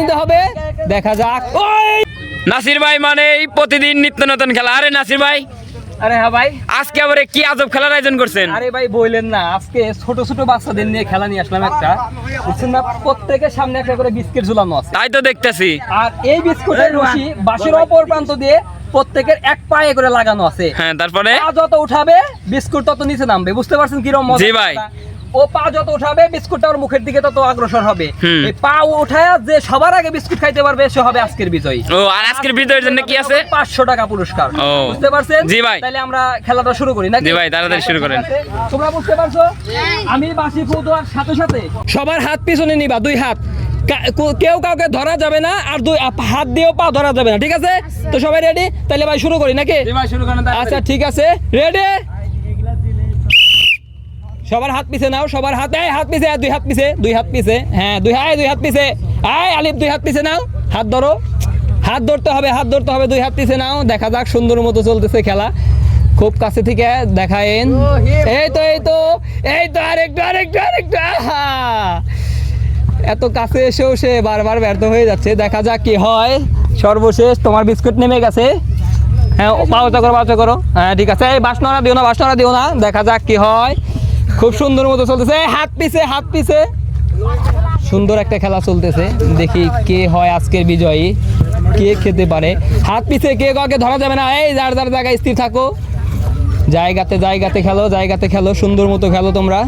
নিতে হবে। দেখা যাক। নাসির ভাই মানে এই প্রতিদিন নিত্য নতুন খেলা। আরে নাসির ভাই আরে হ্যাঁ ভাই। আজকে আবার কি আজব খেলার আয়োজন করছেন? আরে ভাই বললেন না। আজকে ছোট ছোট বাচ্চাদের নিয়ে খেলা নিয়ে আসলাম একটা। বুঝছেন না? প্রত্যেকের সামনে একটা করে বিস্কিট ঝুলানো আছে। তাই তো দেখতেছি। আর এই বিস্কুটের রশি বাঁশের অপর প্রান্ত দিয়ে প্রত্যেকের এক পায়ে করে লাগানো আছে। হ্যাঁ তারপরে? যত উঠাবে বিস্কুট তত নিচে নামবে। বুঝতে পারছেন কিরম মজা জি ভাই। ও পা যত উঠাবে বিস্কুটটা ওর মুখের দিকে তত অগ্রসর হবে। এই পা উঠায় যে সবার আগে বিস্কুট খাইতে পারবে সে হবে আজকের বিজয়ী। ও আর আজকের বিজয়ের জন্য কি আছে? পাঁচশো টাকা পুরস্কার। বুঝতে পারছেন? জি ভাই। তাহলে আমরা খেলাটা শুরু করি নাকি? জি ভাই, তাড়াতাড়ি শুরু করেন। তোমরা বুঝতে পারছ? আমি বাসি ফু দেওয়ার সাথে সাথে সবার হাত পিছনে নিবা দুই হাত। কেউ কাউকে ধরা যাবে না আর দুই হাত দিয়েও পা ধরা যাবে না ঠিক আছে? তো সবাই রেডি তাহলে ভাই শুরু করি নাকি? ভাই শুরু করেন আচ্ছা ঠিক আছে। রেডি সবার হাত পিছে নাও সবার হাত এই হাত পিছে দুই হাত পিছে দুই হাত পিছে হ্যাঁ দুই হাত দুই হাত পিছে আয় আলিফ দুই হাত পিছে নাও হাত ধরো হাত ধরতে হবে হাত ধরতে হবে দুই হাত পিছে নাও দেখা যাক সুন্দর মতো চলতেছে খেলা খুব কাছে থেকে দেখায়েন এই তো এই তো এই তো আরেকটু আরেকটু আরেকটু! এত কাছে এসেও সে বারবার ব্যর্থ হয়ে যাচ্ছে দেখা যাক কি হয় সর্বশেষ তোমার বিস্কুট নেমে গেছে হ্যাঁ পাওচা করো পাওচা করো হ্যাঁ ঠিক আছে এই বাসনারা দিও না বাস নড়া দিও না দেখা যাক কি হয় খুব সুন্দর মতো চলতেছে। হাত পিছে হাত পিছে। সুন্দর একটা খেলা চলতেছে। দেখি কে হয় আজকের বিজয়ী। কে খেতে পারে। হাত পিছে, কে কাউকে ধরা যাবে না। এই যার যার জায়গায় স্থির থাকো। জায়গাতে জায়গাতে খেলো জায়গাতে খেলো। সুন্দর মতো খেলো তোমরা।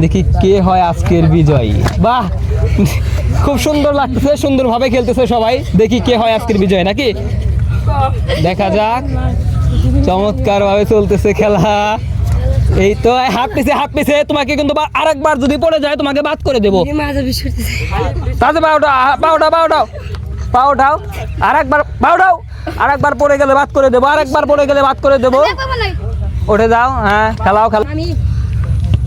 দেখি কে হয় আজকের বিজয়ী। বাহ! খুব সুন্দর লাগতেছে, সুন্দরভাবে খেলতেছে সবাই। দেখি কে হয় আজকের বিজয়, নাকি? দেখা যাক। চমৎকার ভাবে চলতেছে খেলা। এই তো হাত পিছে হাত পিছে তোমাকে কিন্তু আরেকবার যদি পড়ে যায় তোমাকে বাদ করে দেবো। মাঝে বিস্কুট দিছে তাতে পাওটা পাওটা পাওটাও পাওটাও আরেকবার পাওটাও আরেকবার পড়ে গেলে বাদ করে দেবো আরেকবার পড়ে গেলে বাদ করে দেবো। উঠে যাও হ্যাঁ খেলাও খেলা।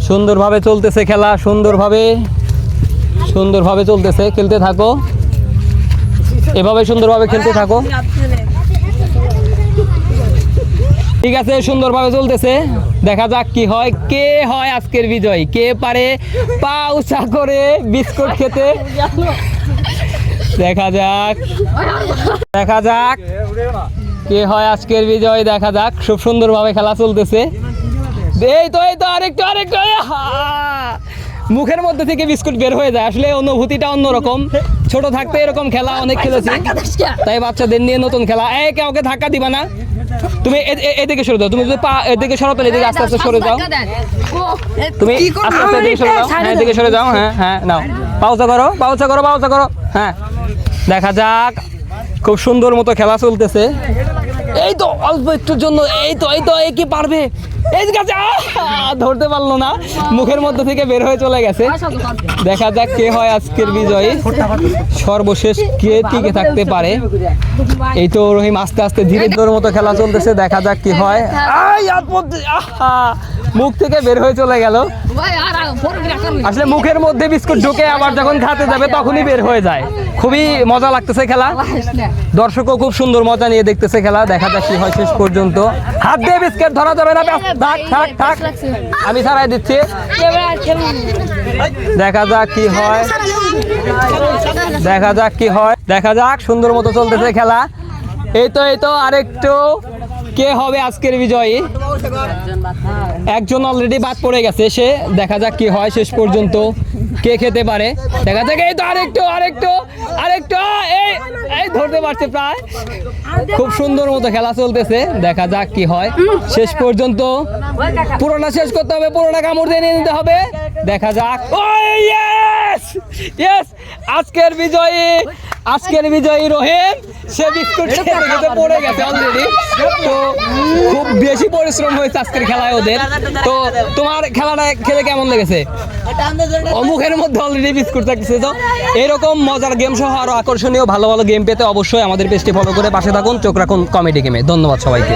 সুন্দরভাবে চলতেছে খেলা সুন্দরভাবে সুন্দরভাবে চলতেছে খেলতে থাকো। এভাবে সুন্দরভাবে খেলতে থাকো। ঠিক আছে সুন্দরভাবে চলতেছে। দেখা যাক কি হয়। কে হয় আজকের বিজয়? কে পারে পা উঁচা করে বিস্কুট খেতে? দেখা যাক। দেখা যাক। কে হয় আজকের বিজয়? দেখা যাক। খুব সুন্দরভাবে খেলা চলতেছে। এই তো এই তো, আরেকটু আরেকটু! মুখের মধ্যে থেকে বিস্কুট বের হয়ে যায়। আসলে অনুভূতিটা অন্যরকম। ছোট থাকতে এরকম খেলা অনেক খেলেছি। তাই বাচ্চাদের নিয়ে নতুন খেলা। এই কাউকে ধাক্কা দিবা না। তুমি এ- এ- এদিকে সরে দাও। তুমি যদি পা এদিকে সরো তাহলে এদিকে আস্তে আস্তে সরে যাও। তুমি আস্তে আস্তে এদিকে সরে যাও। হ্যাঁ এদিকে সরে যাও। হ্যাঁ হ্যাঁ নাও। পাউচা করো পাউচা করো পাউচা করো। হ্যাঁ। দেখা যাক। খুব সুন্দর মতো খেলা চলতেছে। এই তো অল্প একটুর জন্য এই তো এই তো এই কি পারবে? এই কাছে ধরতে পারল না। মুখের মধ্যে থেকে বের হয়ে চলে গেছে। দেখা যাক কে হয় আজকের বিজয়ী। সর্বশেষ কে টিকে থাকতে পারে। এই তো রহিম আস্তে আস্তে ধীরে ধীরে মতো খেলা চলতেছে। দেখা যাক কি হয়! মুখ থেকে বের হয়ে চলে গেল। আসলে মুখের মধ্যে বিস্কুট ঢুকে আবার যখন খেতে যাবে, তখনই বের হয়ে যায়। খুবই মজা লাগতেছে খেলা। দর্শকও খুব সুন্দর মজা নিয়ে দেখতেছে খেলা। দেখা যাক কি হয় শেষ পর্যন্ত। হাত দিয়ে বিস্কেট ধরা যাবে না থাক থাক থাক। আমি ছাড়াই দিচ্ছি। দেখা যাক কি হয়। দেখা যাক কি হয়। দেখা যাক, সুন্দর মতো চলতেছে খেলা। এই তো এই তো, আরেকটু কে হবে আজকের বিজয়ী? একজন অলরেডি বাদ পড়ে গেছে সে। দেখা যাক কি হয় শেষ পর্যন্ত। কে খেতে পারে? দেখা যাক, এই তো আরেকটু আরেকটু আরেকটু এই এই ধরতে পারছে প্রায়। খুব সুন্দর মতো খেলা চলতেছে, দেখা যাক কি হয়। শেষ পর্যন্ত পুরোটা শেষ করতে হবে, পুরোটা কামড় দিয়ে নিয়ে নিতে হবে। দেখা যাক ও ইয়েস ইয়েস আজকের বিজয়ী আজকের বিজয়ী রহিম সে বিস্কুট খেতে পড়ে গেছে অলরেডি তো খুব বেশি পরিশ্রম হয়েছে আজকের খেলায় ওদের। তো তোমার খেলাটা খেলে কেমন লেগেছে? ও মুখের মধ্যে অলরেডি বিস্কুট থাকছে তো এরকম মজার গেম সহ আরও আকর্ষণীয় ভালো ভালো গেম পেতে অবশ্যই আমাদের পেজটি ফলো করে পাশে থাকুন। চোখ রাখুন কমেডি গেমে ধন্যবাদ সবাইকে।